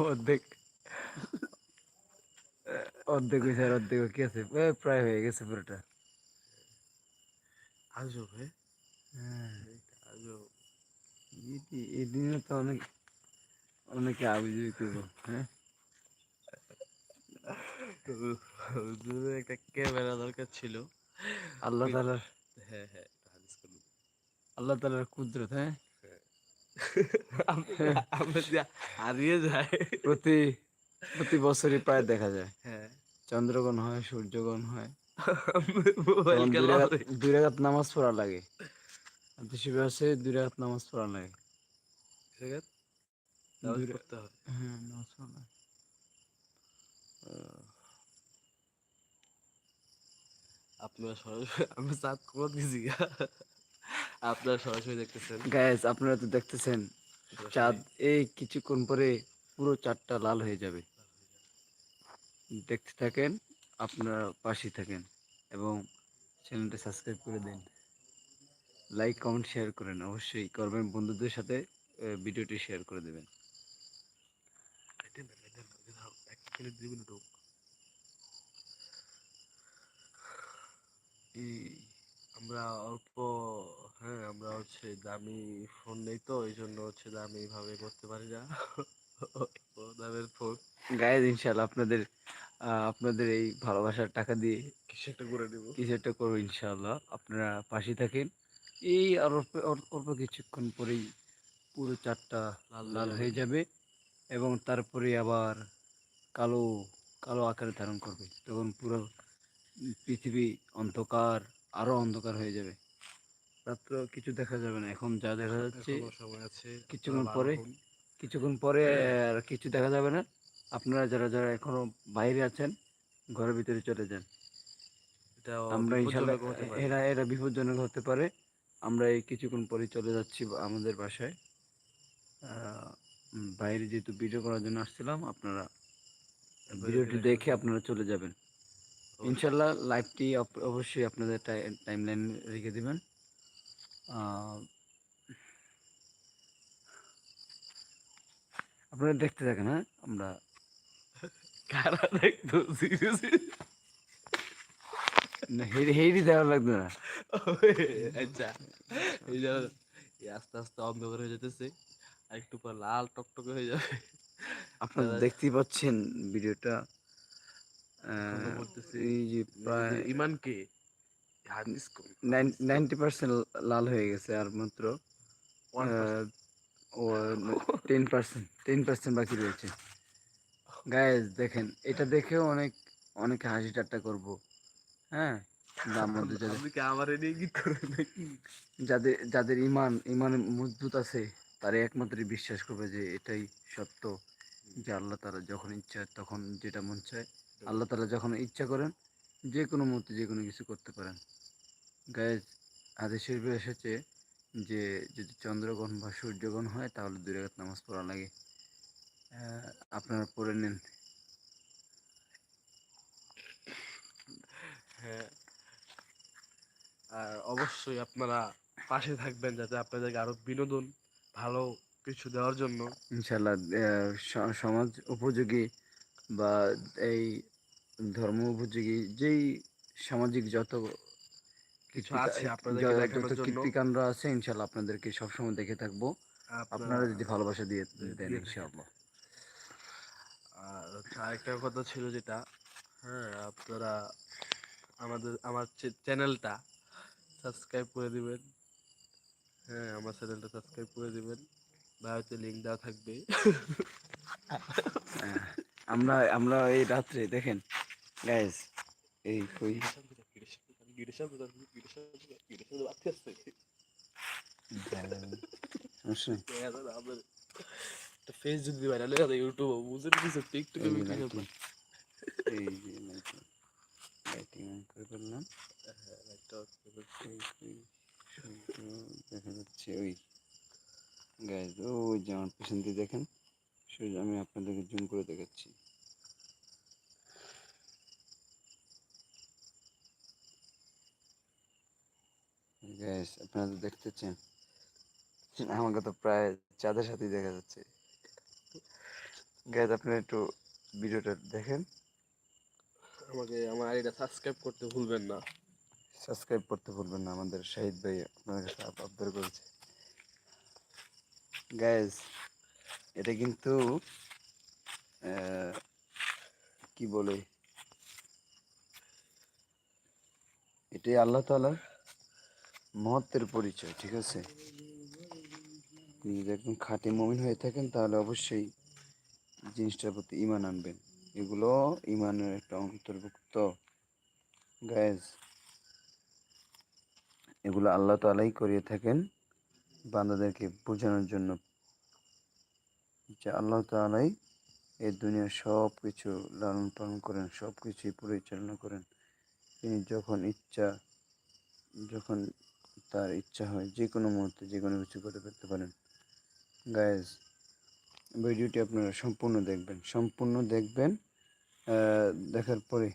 অর্ধেক। অর্ধেক হয়েছে আর অর্ধেক কি আছে। প্রায় হয়ে গেছে পুরোটা। আজব হ্যাঁ? হ্যাঁ। আজব। এই দিনে তো অনেক অনেকে আবিজয় করব হ্যাঁ? তো একটা ক্যামেরা দরকার ছিল। আল্লাহ তালার হ্যাঁ হ্যাঁ আল্লাহ তালার কুদরত হ্যাঁ? হারিয়ে যায় প্রতি প্রতি বছরই প্রায় দেখা যায়। হ্যাঁ। চন্দ্রগ্রহণ হয় সূর্যগ্রহণ হয়। দুই রাকাত নামাজ পড়া লাগে। দেশে দুই রাকাত নামাজ পড়া লাগে। হ্যাঁ নামাজ পড়া আপনারা সরাসরি আমি করে দিছি আপনারা সরাসরি দেখতেছেন। গ্যাস আপনারা তো দেখতেছেন চাঁদ এই কিছুক্ষণ পরে পুরো চাঁদটা লাল হয়ে যাবে। দেখতে থাকেন আপনারা পাশে থাকেন এবং চ্যানেলটা সাবস্ক্রাইব করে দেন। লাইক কমেন্ট শেয়ার করেন। অবশ্যই করবেন বন্ধুদের সাথে ভিডিওটি শেয়ার করে দেবেন। দেন, হচ্ছে দামি ফোন নেই তো এই জন্য হচ্ছে দামি ভাবে করতে পারি না। দামের ফোন গায়েস ইনশাল্লাহ আপনাদের আপনাদের এই ভালোবাসার টাকা দিয়ে কিছু একটা করে দিব কিছু একটা করব ইনশাল্লাহ আপনারা পাশে থাকেন। এই আর অল্প কিছুক্ষণ পরেই পুরো চারটা লাল লাল হয়ে হয়ে যাবে এবং তারপরে আবার কালো কালো আকারে ধারণ করবে। তখন পুরো পৃথিবী অন্ধকার আরও অন্ধকার হয়ে যাবে। রাত্র কিছু দেখা যাবে না। এখন যা দেখা যাচ্ছে কিছুক্ষণ পরে কিছুক্ষণ পরে আর কিছু দেখা যাবে না। আপনারা যারা যারা এখনও বাইরে আছেন ঘরের ভিতরে চলে যান। আমরা ইনশাল্লাহ। এরা এরা বিপজ্জনক হতে পারে। আমরা এই কিছুক্ষণ পরে চলে যাচ্ছি আমাদের বাসায়। বাইরে যেহেতু ভিডিও করার জন্য আসছিলাম আপনারা ভিডিওটি দেখে আপনারা চলে যাবেন। ইনশাল্লাহ লাইভটি অবশ্যই আপনাদের টাইম লাইন রেখে দেবেন। আপনারা দেখতে থাকেন হ্যাঁ? আমরা কারা দেখতো? না, হেরি হেরি দেওয়া লাগবে না। আচ্ছা। এই যে আস্তে আস্তে অন্ধকার হয়ে যেতেছে আর একটু পর লাল টকটকে হয়ে যাবে। আপনারা দেখতেই পাচ্ছেন ভিডিওটা। এই যে প্রায় ইমানকে। নাইনটি পার্সেন্ট লাল হয়ে গেছে আর মাত্র ও টেন পার্সেন্ট টেন পার্সেন্ট বাকি রয়েছে। গায়েস দেখেন এটা দেখেও অনেক অনেকে হাসি ঠাট্টা করব। হ্যাঁ? যাদের যাদের ইমান ইমান মজবুত আছে তারা একমাত্রই বিশ্বাস করবে যে এটাই সত্য। যে আল্লাহ তারা যখন ইচ্ছা তখন যেটা মন চায় আল্লাহ তারা যখন ইচ্ছা করেন যে কোনো মুহূর্তে যে কোনো কিছু করতে পারেন। গায়ে হাদিস শরীফে এসেছে যে যদি চন্দ্রগ্রহণ বা সূর্যগ্রহণ হয় তাহলে দুই নামাজ পড়া লাগে। আপনারা পড়ে নেন। হ্যাঁ। আর অবশ্যই আপনারা পাশে থাকবেন যাতে আপনাদেরকে আরও বিনোদন ভালো কিছু দেওয়ার জন্য। ইনশাল্লাহ সমাজ উপযোগী বা এই ধর্ম উপযোগী যেই সামাজিক যত কিছু আছে আপনাদেরকে দেখানোর জন্য। কীর্তিকাণ্ড আছে ইনশাল্লাহ আপনাদেরকে সবসময় দেখে থাকব। আপনারা যদি ভালোবাসা দিয়ে দেন ইনশাআল্লাহ। আর আরেকটা কথা ছিল যেটা হ্যাঁ আপনারা আমাদের আমার চ্যানেলটা সাবস্ক্রাইব করে দিবেন। হ্যাঁ আমার চ্যানেলটা সাবস্ক্রাইব করে দিবেন। বায়োতে লিঙ্ক দেওয়া থাকবে। হ্যাঁ, আমরা আমরা এই রাত্রে দেখেন গাইস এই কই। ফেস যদি ভাইরাল হয়ে যায় ইউটিউব বুঝে কিছু টিকটকে ভিডিও lighting, এই যে lighting on করে ফেললাম দেখা যাচ্ছে ওই গাইস ওই যে পেছন দিয়ে দেখেন আমি আপনাদেরকে জুম করে দেখাচ্ছি। গ্যাস আপনারা তো দেখতেছেন। আমাকে তো প্রায় চাঁদের সাথেই দেখা যাচ্ছে। গাইজ আপনারা একটু ভিডিওটা দেখেন। আমাকে আমার আইডিটা সাবস্ক্রাইব করতে ভুলবেন না। সাবস্ক্রাইব করতে ভুলবেন না আমাদের শাহিদ ভাই আপনাদের কাছে আব- আবদার করেছে। গাইজ এটা কিন্তু কি বলে? এটাই আল্লাহ তালার মহত্বের পরিচয়, ঠিক আছে? যদি একদম খাঁটি মমিন হয়ে থাকেন, তাহলে অবশ্যই জিনিসটার প্রতি ইমান আনবেন। এগুলো ইমানের একটা অন্তর্ভুক্ত। গায়েজ এগুলো আল্লাহ তালাই করিয়ে থাকেন বান্দাদেরকে বোঝানোর জন্য। যে আল্লাহ তালাই এই দুনিয়ার সব কিছু লালন পালন করেন সব কিছুই পরিচালনা করেন। তিনি যখন ইচ্ছা, যখন তার ইচ্ছা হয় যে কোনো মুহূর্তে যে কোনো কিছু করে ফেলতে পারেন। গায়েজ ভিডিওটি আপনারা সম্পূর্ণ দেখবেন। সম্পূর্ণ দেখবেন দেখার পরে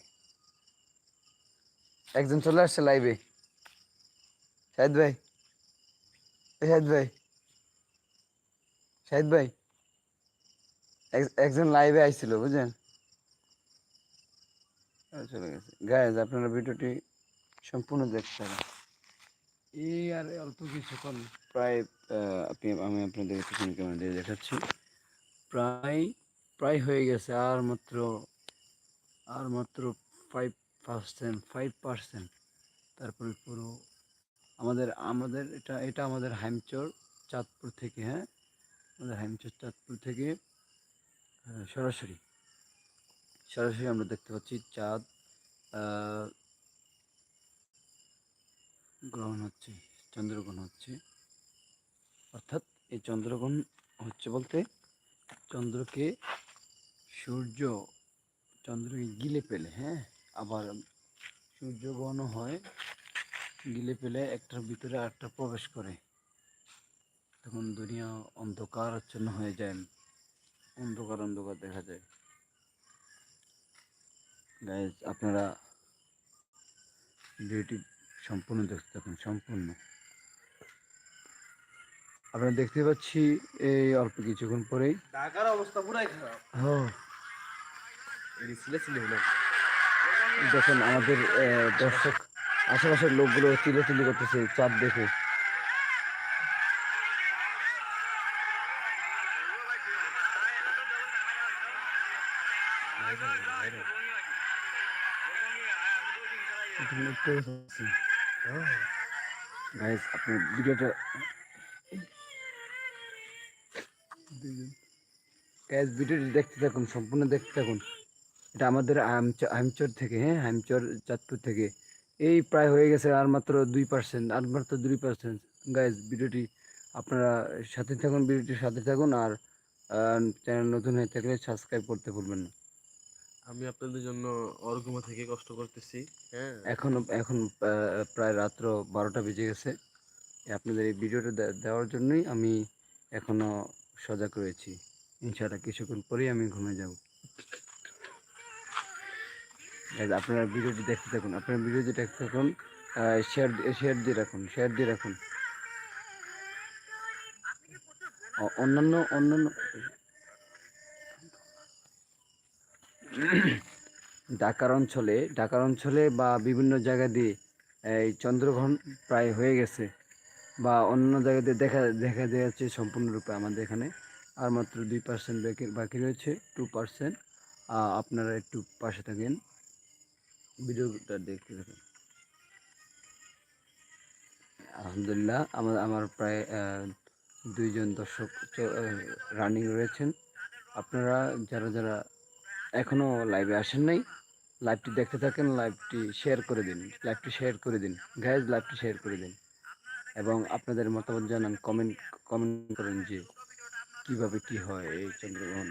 একজন চলে আসছে লাইভে শাহিদ ভাই শাহিদ ভাই শাহিদ ভাই এক- একজন লাইভে আইছিল বুঝলেন? চলে গেছে। গায়েজ আপনারা ভিডিওটি সম্পূর্ণ দেখতে হবে এই আর অল্প কিছুক্ষণ। প্রায় আপনি আমি আপনাদের পিছনে ক্যামেরা দিয়ে দেখাচ্ছি। প্রায় প্রায় হয়ে গেছে আর মাত্র আর মাত্র ফাইভ পার্সেন্ট ফাইভ পার্সেন্ট তারপরে পুরো আমাদের আমাদের এটা এটা আমাদের হাইমচর চাঁদপুর থেকে হ্যাঁ? আমাদের হাইমচর চাঁদপুর থেকে সরাসরি। সরাসরি আমরা দেখতে পাচ্ছি চাঁদ গ্রহণ হচ্ছে, চন্দ্রগ্রহণ হচ্ছে। অর্থাৎ এই চন্দ্রগ্রহণ হচ্ছে বলতে চন্দ্রকে সূর্য, চন্দ্রকে গিলে পেলে হ্যাঁ? আবার সূর্যগ্রহণও হয়, গিলে পেলে একটার ভিতরে আরেকটা প্রবেশ করে। তখন দুনিয়া অন্ধকারাচ্ছন্ন হয়ে যায়, অন্ধকার অন্ধকার দেখা যায়। গাইজ আপনারা ভিডিওটি সম্পূর্ণ দেখতে থাকুন সম্পূর্ণ। আপনারা দেখতে পাচ্ছি এই অল্প কিছুক্ষণ পরেই। ঢাকার অবস্থা পুরাই খারাপ। হ্যাঁ দেখেন আমাদের দর্শক আশেপাশের লোকগুলো চিল্লাচিল্লি করতেছে চাঁদ দেখে। গাইস আপনি ভিডিওটা গাইস ভিডিওটি দেখতে থাকুন, সম্পূর্ণ দেখতে থাকুন। এটা আমাদের হামচর থেকে হ্যাঁ? হামচর চাঁদপুর থেকে। এই প্রায় হয়ে গেছে আর মাত্র দুই পার্সেন্ট আর মাত্র দুই পার্সেন্ট গাইজ ভিডিওটি আপনারা সাথে থাকুন, ভিডিওটির সাথে থাকুন, আর চ্যানেল নতুন হয়ে থাকলে সাবস্ক্রাইব করতে ভুলবেন না। আমি আপনাদের জন্য অর্ঘুমা থেকে কষ্ট করতেছি হ্যাঁ। এখন এখন প্রায় রাত্র বারোটা বেজে গেছে। আপনাদের এই ভিডিওটা দেওয়ার জন্যই আমি এখনও সজাগ রয়েছি। ইনশাআল্লাহ কিছুক্ষণ পরেই আমি ঘুমে যাব। আপনারা ভিডিওটি দেখতে থাকুন। আপনারা ভিডিওটি দেখতে থাকুন শেয়ার শেয়ার দিয়ে রাখুন শেয়ার দিয়ে রাখুন। অন্যান্য অন্যান্য ঢাকার অঞ্চলে ঢাকার অঞ্চলে বা বিভিন্ন জায়গা দিয়ে এই চন্দ্রগ্রহণ প্রায় হয়ে গেছে বা অন্য জায়গা দিয়ে দেখা দেখা যাচ্ছে সম্পূর্ণরূপে আমাদের এখানে। আর মাত্র দুই পার্সেন্ট বাকি বাকি রয়েছে টু পার্সেন্ট আপনারা একটু পাশে থাকেন। ভিডিওটা দেখতে থাকেন। আলহামদুলিল্লাহ আমার আমার প্রায় দুইজন দর্শক রানিং রয়েছেন। আপনারা যারা যারা এখনও লাইভে আসেন নাই। লাইভটি দেখতে থাকেন লাইভটি শেয়ার করে দিন। লাইভটি শেয়ার করে দিন। গ্যাস লাইভটি শেয়ার করে দিন। এবং আপনাদের মতামত জানান কমেন্ট কমেন্ট করেন যে কীভাবে কি হয় এই চন্দ্রগ্রহণ।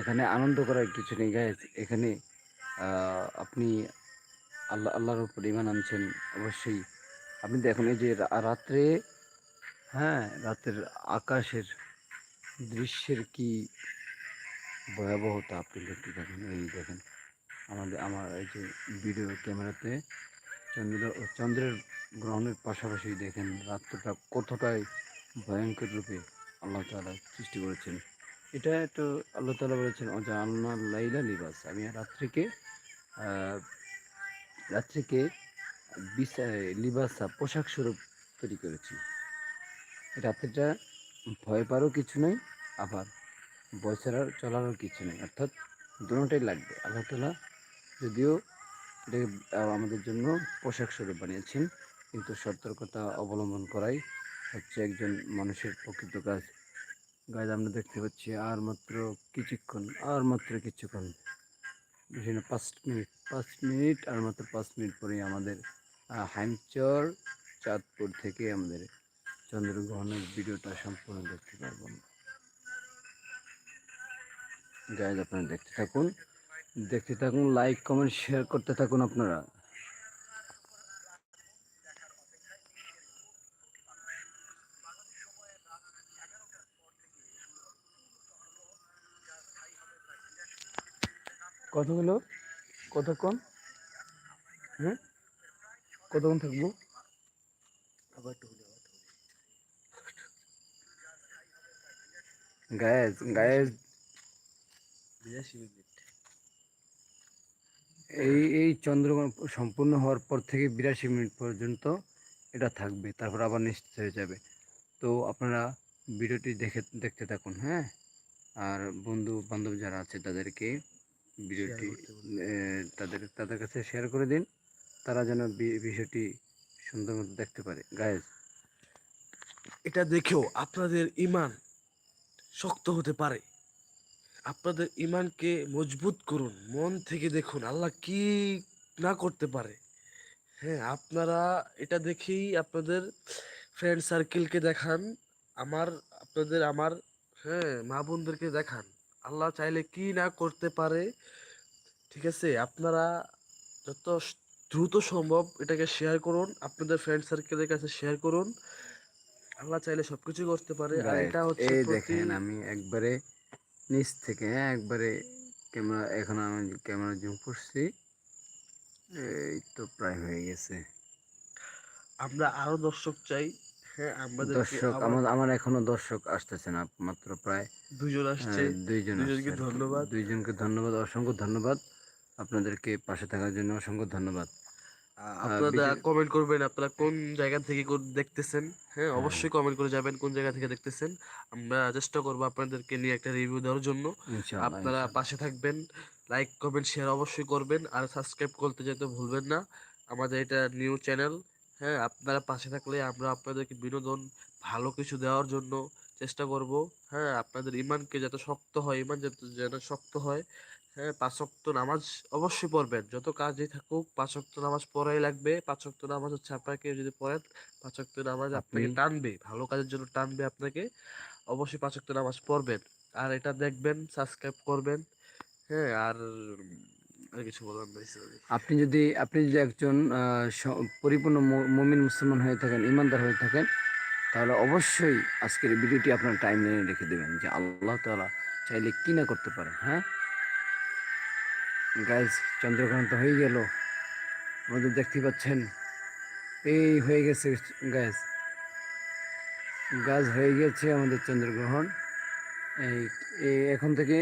এখানে আনন্দ করার কিছু নেই গ্যাস এখানে আপনি আল্লাহ, আল্লাহর উপর ইমান আনছেন, অবশ্যই। আপনি দেখুন, এই যে রাত্রে হ্যাঁ রাতের আকাশের দৃশ্যের কি ভয়াবহতা আপনি দেখতে থাকেন এই দেখেন, আমাদের, আমার এই যে ভিডিও ক্যামেরাতে চন্দ্র, চন্দ্রের গ্রহণের পাশাপাশি দেখেন রাত্রটা কতটাই ভয়ঙ্কর রূপে আল্লাহ তাআলা সৃষ্টি করেছেন। এটা একটু আল্লাহ তাআলা বলেছেন অজা আল্লাহ লাইলা লিবাস। আমি রাত্রিকে রাত্রিকে বিছা লিবাসা পোশাক স্বরূপ তৈরি করেছি। রাত্রিটা ভয় পারও কিছু নেই, আবার ভয় ছাড়ার চলারও কিছু নেই। অর্থাৎ দুটোটাই লাগবে। আল্লাহ তালা যদিও আমাদের জন্য পোশাক স্বরূপ বানিয়েছেন, কিন্তু সতর্কতা অবলম্বন করাই হচ্ছে একজন মানুষের প্রকৃত কাজ। গাছ আমরা দেখতে পাচ্ছি আর মাত্র কিছুক্ষণ, আর মাত্র কিছুক্ষণ বেশি না পাঁচ মিনিট পাঁচ মিনিট আর মাত্র পাঁচ মিনিট পরেই আমাদের হাইমচর চাঁদপুর থেকে আমাদের চন্দ্রগ্রহণের ভিডিওটা সম্পূর্ণ দেখতে পারবেন গাইজ আপনারা দেখতে থাকুন। দেখতে থাকুন লাইক কমেন্ট শেয়ার করতে থাকুন আপনারা। কত হলো? কতক্ষণ? হ্যাঁ? কতক্ষণ থাকব? আবার গায়েজ গায়েজ এই এই চন্দ্রগ্রহণ সম্পূর্ণ হওয়ার পর থেকে বিরাশি মিনিট পর্যন্ত এটা থাকবে তারপর আবার নিশ্চিত হয়ে যাবে। তো আপনারা ভিডিওটি দেখে দেখতে থাকুন হ্যাঁ? আর বন্ধু বান্ধব যারা আছে তাদেরকে ভিডিওটি তাদের তাদের কাছে শেয়ার করে দিন তারা যেন বিষয়টি সুন্দর মতো দেখতে পারে। গায়েজ এটা দেখেও আপনাদের ইমান শক্ত হতে পারে। আপনাদের ইমানকে মজবুত করুন, মন থেকে দেখুন আল্লাহ কি না করতে পারে। হ্যাঁ আপনারা এটা দেখেই আপনাদের ফ্রেন্ড সার্কেলকে দেখান, আমার, আপনাদের, আমার হ্যাঁ মা বোনদেরকে দেখান। আল্লাহ চাইলে কি না করতে পারে, ঠিক আছে? আপনারা যত দ্রুত সম্ভব এটাকে শেয়ার করুন, আপনাদের ফ্রেন্ড সার্কেলের কাছে শেয়ার করুন। আল্লাহ চাইলে সবকিছু করতে পারে। আর এটা হচ্ছে এই দেখেন আমি একবারে নিচ থেকে হ্যাঁ একবারে ক্যামেরা এখন আমি ক্যামেরা জুম করছি। এই তো প্রায় হয়ে গেছে। আমরা আরও দর্শক চাই। হ্যাঁ আমাদের দর্শক আমার আমার এখনও দর্শক আসতেছে না মাত্র প্রায় আসছে। দুইজন দুইজনকে আসছে। আর কি। ধন্যবাদ। দুইজনকে ধন্যবাদ অসংখ্য ধন্যবাদ। আপনাদেরকে পাশে থাকার জন্য অসংখ্য ধন্যবাদ। আপনারা কমেন্ট করবেন আপনারা কোন জায়গা থেকে দেখতেছেন? হ্যাঁ অবশ্যই কমেন্ট করে যাবেন কোন জায়গা থেকে দেখতেছেন। আমরা চেষ্টা করব আপনাদেরকে নিয়ে একটা রিভিউ দেওয়ার জন্য। আপনারা পাশে থাকবেন লাইক কমেন্ট শেয়ার অবশ্যই করবেন। আর সাবস্ক্রাইব করতে যেতে ভুলবেন না। আমাদের এটা নিউ চ্যানেল হ্যাঁ আপনারা পাশে থাকলে আমরা আপনাদেরকে বিনোদন ভালো কিছু দেওয়ার জন্য চেষ্টা করব। হ্যাঁ আপনাদের ইমানকে যাতে শক্ত হয় ইমান যাতে যেন শক্ত হয় হ্যাঁ পাঁচ ওয়াক্ত নামাজ অবশ্যই পড়বেন। যত কাজই থাকুক পাঁচ ওয়াক্ত নামাজ পড়াই লাগবে। পাঁচ ওয়াক্ত নামাজ হচ্ছে আপনাকে যদি পড়েন পাঁচ ওয়াক্ত নামাজ আপনাকে টানবে ভালো কাজের জন্য টানবে আপনাকে অবশ্যই পাঁচ ওয়াক্ত নামাজ পড়বেন। আর এটা দেখবেন সাবস্ক্রাইব করবেন হ্যাঁ আর আর কিছু বলার নাই আপনি যদি আপনি যদি একজন পরিপূর্ণ মুমিন মুসলমান হয়ে থাকেন ইমানদার হয়ে থাকেন তাহলে অবশ্যই আজকের ভিডিওটি আপনার টাইম লাইনে রেখে দেবেন যে আল্লাহ তালা চাইলে কি না করতে পারে হ্যাঁ? গাইজ চন্দ্রগ্রহণ তো হয়ে গেল। আমাদের দেখতে পাচ্ছেন? এই হয়ে গেছে গ্যাস গাছ হয়ে গেছে আমাদের চন্দ্রগ্রহণ। এই এখন থেকে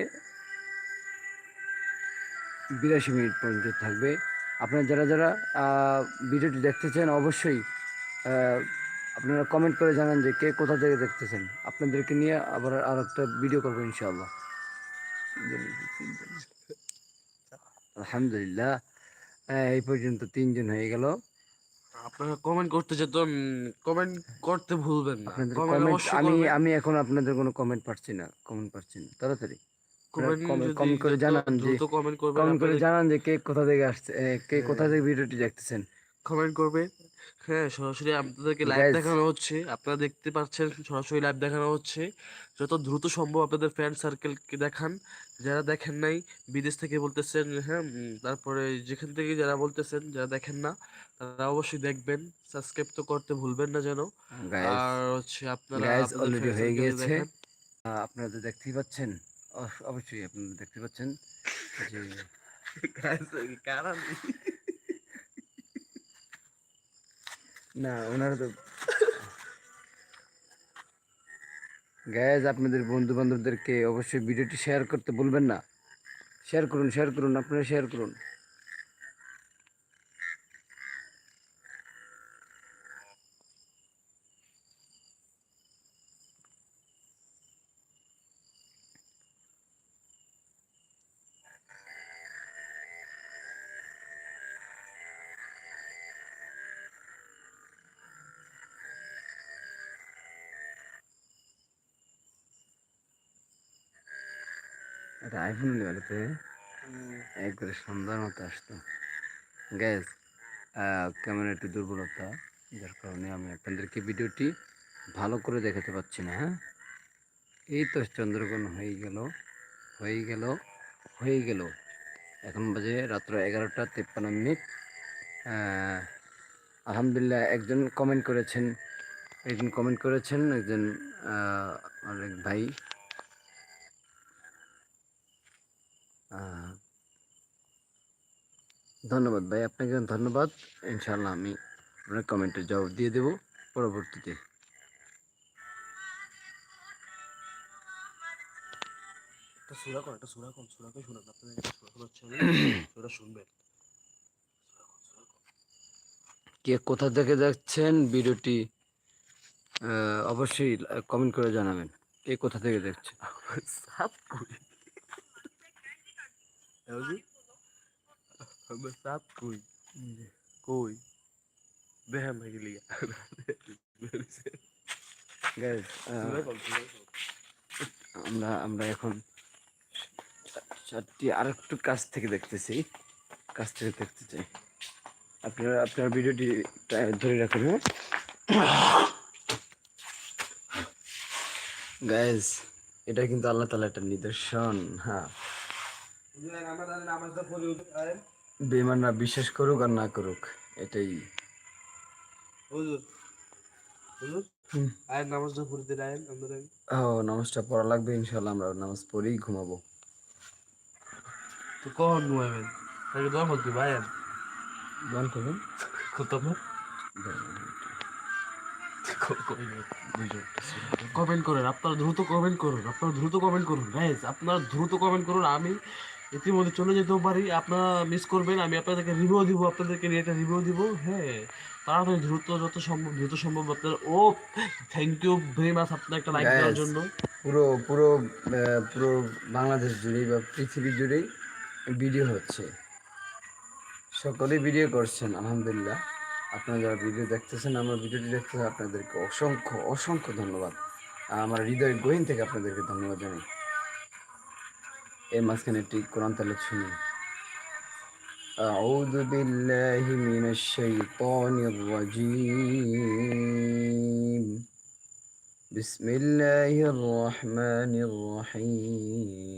বিরাশি মিনিট পর্যন্ত থাকবে। আপনারা যারা যারা ভিডিওটি দেখতেছেন, অবশ্যই আপনারা কমেন্ট করে জানান যে কে কোথা থেকে দেখতেছেন। আপনাদেরকে নিয়ে আবার আর একটা ভিডিও করব, ইনশাআল্লাহ। আলহামদুলিল্লাহ। এই পর্যন্ত তিনজন হয়ে গেল। আপনারা কমেন্ট করতে যেত কমেন্ট করতে ভুলবেন না। আমি আমি এখন আপনাদের কোনো কমেন্ট পাচ্ছি না কমেন্ট পাচ্ছি না। তাড়াতাড়ি। কমেন্ট করে জানান যে- কমেন্ট কমেন্ট করে জানান যে কে কোথা থেকে আসছে কে হ্যাঁ। কোথা থেকে ভিডিওটি দেখতেছেন। কমেন্ট করবে। হ্যাঁ সরাসরি আপনাদেরকে লাইভ দেখানো হচ্ছে। আপনারা দেখতে পাচ্ছেন সরাসরি লাইভ দেখানো হচ্ছে। যত দ্রুত সম্ভব আপনাদের ফ্রেন্ড সার্কেলকে দেখান। যারা দেখেন নাই বিদেশ থেকে বলতেছেন হ্যাঁ তারপরে যেখান থেকে যারা বলতেছেন যারা দেখেন না তারা অবশ্যই দেখবেন। সাবস্ক্রাইব তো করতে ভুলবেন না যেন। আর হচ্ছে আপনারা আপনাদের হয়ে গিয়েছে। আপনারা তো দেখতেই পাচ্ছেন? অবশ্যই আপনারা দেখতে পাচ্ছেন। যে Guys, কারা নেই? না, ওনারা তো গ্যাস আপনাদের বন্ধু বান্ধবদেরকে অবশ্যই ভিডিওটি শেয়ার করতে বলবেন না। শেয়ার করুন শেয়ার করুন, আপনারা শেয়ার করুন। একটা আইফোন নিলে ভালোতে একবারে সুন্দর মতো আসতো। গ্যাস কেমন একটু দুর্বলতা, যার কারণে আমি আপনাদেরকে ভিডিওটি ভালো করে দেখাতে পাচ্ছি না হ্যাঁ? এই তো চন্দ্রগ্রহণ হয়ে গেল হয়ে গেল হয়ে গেল। এখন বাজে রাত্র এগারোটা তেপ্পান্ন মিনিট। আলহামদুলিল্লাহ একজন কমেন্ট করেছেন, একজন কমেন্ট করেছেন, একজন এক ভাই ধন্যবাদ ভাই আপনাকে ধন্যবাদ। ইনশাল্লাহ আমি আপনার কমেন্টের জবাব দিয়ে দেব পরবর্তীতে। একটা সুরা কর একটা সুরা কর সুরা শুনুন আপনাদের সুরা শোনাচ্ছি আমি সুরা শুনবেন। কে কোথা থেকে দেখছেন ভিডিওটি অবশ্যই কমেন্ট করে জানাবেন। কে কোথা থেকে দেখছেন? সাপ কই এমজি আমার সাপ কই কই বেহাম হয়ে গেলি Guys, আমরা আমরা এখন চারটি আর একটু কাছ থেকে দেখতেছি কাছ থেকে দেখতে চাই আপনারা আপনার ভিডিওটি ধরে রাখুন হ্যাঁ গাইজ এটা কিন্তু আল্লাহ তালা একটা নিদর্শন হ্যাঁ। বেমানরা বিশ্বাস করুক আর না করুক এটাই। হুজুর হুজুর আয়ের নামাজটা পড়তে দেন আমরা ও নামাজটা পড়া লাগবে আমরা নামাজ পড়েই ঘুমাবো। তো কখন ঘুমাবেন তাকে দোয়া করতে ভাই গান করবেন? কত কমেন্ট করেন আপনারা দ্রুত কমেন্ট করুন আপনারা দ্রুত কমেন্ট করুন গাইজ আপনারা দ্রুত কমেন্ট করুন আমি ইতিমধ্যে চলে যেতেও পারি। আপনারা মিস করবেন আমি আপনাদেরকে রিভিউ দিব আপনাদেরকে নিয়ে একটা রিভিউ দিব। হ্যাঁ তাড়াতাড়ি দ্রুত যত সম্ভব দ্রুত সম্ভব আপনার ও থ্যাংক ইউ ভেরি মাচ আপনার একটা লাইক দেওয়ার জন্য। পুরো পুরো পুরো বাংলাদেশ জুড়েই বা পৃথিবী জুড়েই ভিডিও হচ্ছে। সকলেই ভিডিও করছেন আলহামদুলিল্লাহ। আপনারা যারা ভিডিও দেখতেছেন আমার ভিডিওটি দেখতেছেন আপনাদেরকে অসংখ্য অসংখ্য ধন্যবাদ। আমার হৃদয় গহীন থেকে আপনাদেরকে ধন্যবাদ জানাই। এর মাঝখানে একটি কোরআন তালে শুনি أعوذ بالله من الشيطان الرجيم بسم الله الرحمن الرحيم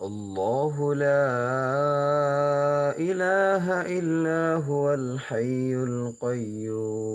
الله لا إله إلا هو الحي القيوم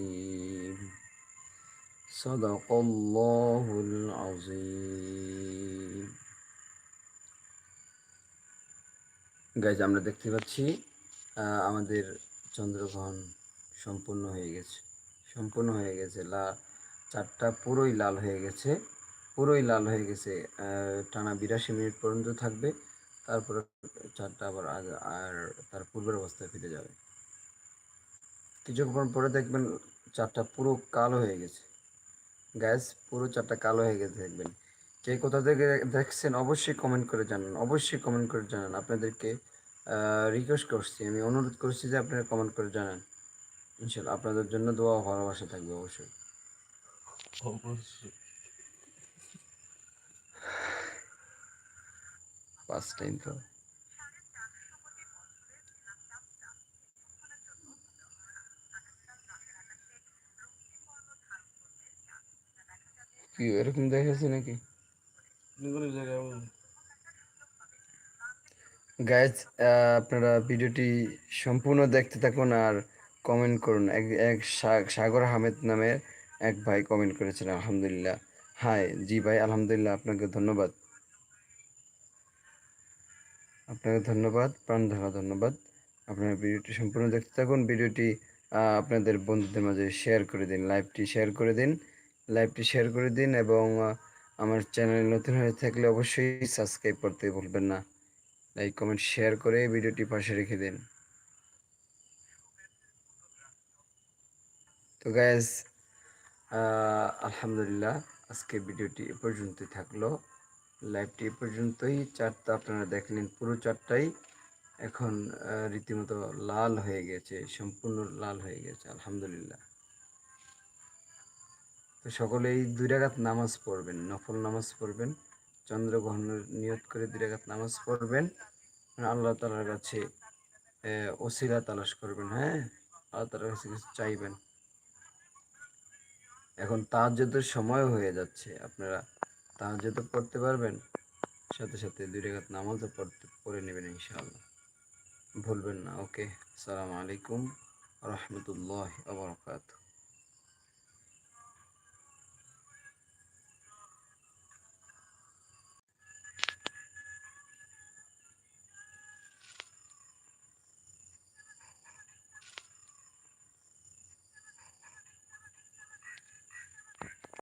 صدق الله العظيم গাইজ আমরা দেখতে পাচ্ছি আহ, আমাদের চন্দ্রগ্রহণ সম্পূর্ণ হয়ে গেছে সম্পূর্ণ হয়ে গেছে লা চারটা পুরোই লাল হয়ে গেছে পুরোই লাল হয়ে গেছে আহ, টানা বিরাশি মিনিট পর্যন্ত থাকবে তারপরে চারটা আবার আগ- আর তার পূর্বের অবস্থায় ফিরে যাবে কিছুক্ষণ পরে দেখবেন চারটা পুরো কালো হয়ে গেছে গ্যাস পুরো চারটা কালো হয়ে গেছে দেখবেন। কে কোথা থেকে দেখছেন অবশ্যই কমেন্ট করে জানান। অবশ্যই কমেন্ট করে জানান। আপনাদেরকে রিকোয়েস্ট করছি। আমি অনুরোধ করছি যে আপনারা কমেন্ট করে জানান। ইনশাল্লাহ আপনাদের জন্য দোয়া ভালোবাসা থাকবে অবশ্যই। অবশ্যই। পাঁচ টাইম তো। কি এরকম দেখেছি নাকি। গাইজ আপনারা ভিডিওটি সম্পূর্ণ দেখতে থাকুন আর কমেন্ট করুন। এক এক সাগর আহমেদ নামের এক ভাই কমেন্ট করেছেন আলহামদুলিল্লাহ। হাই জি ভাই আলহামদুলিল্লাহ আপনাকে ধন্যবাদ। আপনাকে ধন্যবাদ প্রাণ ঢালা ধন্যবাদ। আপনারা ভিডিওটি সম্পূর্ণ দেখতে থাকুন। ভিডিওটি আহ, আপনাদের বন্ধুদের মাঝে শেয়ার করে দিন লাইভটি শেয়ার করে দিন। লাইভটি শেয়ার করে দিন এবং আমার চ্যানেল নতুন হয়ে থাকলে অবশ্যই সাবস্ক্রাইব করতে ভুলবেন না। লাইক, কমেন্ট, শেয়ার করে ভিডিওটি পাশে রেখে দিন। তো গ্যাস আলহামদুলিল্লাহ, আজকে ভিডিওটি এ পর্যন্তই থাকল। লাইভটি এ পর্যন্তই। চারটা আপনারা দেখলেন পুরো চারটাই এখন রীতিমতো লাল হয়ে গেছে, সম্পূর্ণ লাল হয়ে গেছে, আলহামদুলিল্লাহ। তো সকলে এই দুই রাকাত নামাজ পড়বেন, নফল নামাজ পড়বেন চন্দ্রগ্রহণের নিয়ত করে দুই নামাজ পড়বেন। মানে আল্লাহ তালার কাছে ওসিলা তালাশ করবেন হ্যাঁ? আল্লাহ তালার কাছে কিছু চাইবেন। এখন তাহাজ্জুদের সময় হয়ে যাচ্ছে, আপনারা তাহাজ্জুদ পড়তে পারবেন, সাথে সাথে দুই রেখাত নামাজও পড়তে, পড়ে নেবেন ইনশাআল্লাহ। ভুলবেন না, ওকে? আসসালামু আলাইকুম রহমতুল্লাহ আবরকাত